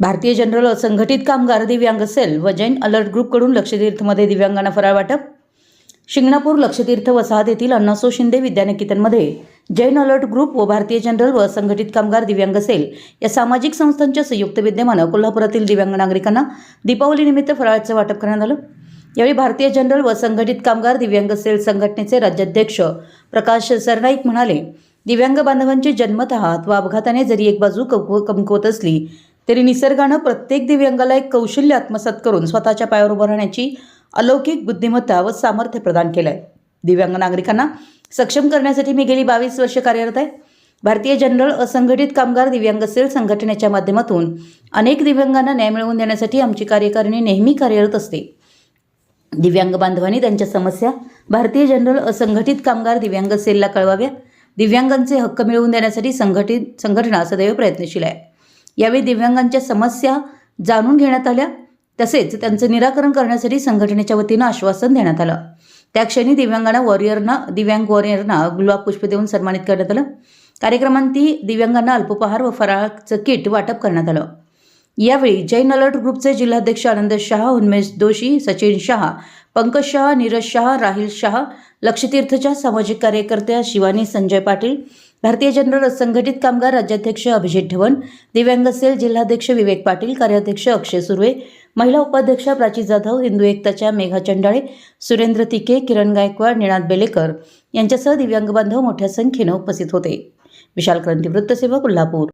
भारतीय जनरल असंघटित कामगार दिव्यांग सेल व जैन अलर्ट ग्रुपकडून लक्षतीर्थमध्ये दिव्यांगांना फराळ वाटप. शिंगणापूर लक्षतीर्थ वसाहत येथील अण्णासो शिंदे विद्यानिकेतनमध्ये जैन अलर्ट ग्रुप व भारतीय जनरल व असंघटित कामगार दिव्यांग सेल या सामाजिक संस्थांच्या संयुक्त विद्यमानं कोल्हापुरातील दिव्यांग नागरिकांना दीपावलीनिमित्त फराळाचं वाटप करण्यात आलं. यावेळी भारतीय जनरल व संघटित कामगार दिव्यांग सेल संघटनेचे राज्याध्यक्ष प्रकाश सरनाईक म्हणाले दिव्यांग बांधवांची जन्मतः अथवा अपघाताने जरी एक बाजू कमकुवत असली तरी निसर्गानं प्रत्येक दिव्यांगाला एक कौशल्य आत्मसात करून स्वतःच्या पायावर उभं राहण्याची अलौकिक बुद्धिमत्ता व सामर्थ्य प्रदान केलं आहे दिव्यांग नागरिकांना सक्षम करण्यासाठी मी गेली बावीस वर्ष कार्यरत आहे. भारतीय जनरल असंघटित कामगार दिव्यांग सेल संघटनेच्या माध्यमातून अनेक दिव्यांगांना न्याय मिळवून देण्यासाठी आमची कार्यकारिणी नेहमी कार्यरत असते. दिव्यांग बांधवांनी त्यांच्या समस्या भारतीय जनरल असंघटित कामगार दिव्यांग सेलला कळवाव्या दिव्यांगांचे हक्क मिळवून देण्यासाठी संघटित संघटना सदैव प्रयत्नशील आहे. यावेळी दिव्यांगांच्या समस्या जाणून घेण्यात आल्या. तसेच त्यांचं निराकरण करण्यासाठी संघटनेच्या वतीनं आश्वासन देण्यात आलं. त्या क्षणी दिव्यांगांना वॉरियरना दिव्यांग वॉरियरना गुलाब पुष्प देऊन सन्मानित करण्यात आलं. कार्यक्रमांती दिव्यांगांना अल्पोपहार व फराळाचं किट वाटप करण्यात आलं. यावेळी जैन अलर्ट ग्रुपचे जिल्हाध्यक्ष आनंद शहा उन्मेश दोशी सचिन शहा पंकज शहा नीरज शहा राहिल शहा लक्षतीर्थच्या सामाजिक कार्यकर्त्या शिवानी संजय पाटील भारतीय जनरल असंघटित कामगार राज्याध्यक्ष अभिजित ढवण दिव्यांग सेल जिल्हाध्यक्ष विवेक पाटील कार्याध्यक्ष अक्षय सुर्वे महिला उपाध्यक्ष प्राची जाधव हिंदू एकताच्या मेघा चंडाळे सुरेंद्र तिके किरण गायकवाड निनाद बेलेकर यांच्यासह दिव्यांग बांधव मोठ्या संख्येनं उपस्थित होते. विशाल क्रांती वृत्तसेवा कोल्हापूर.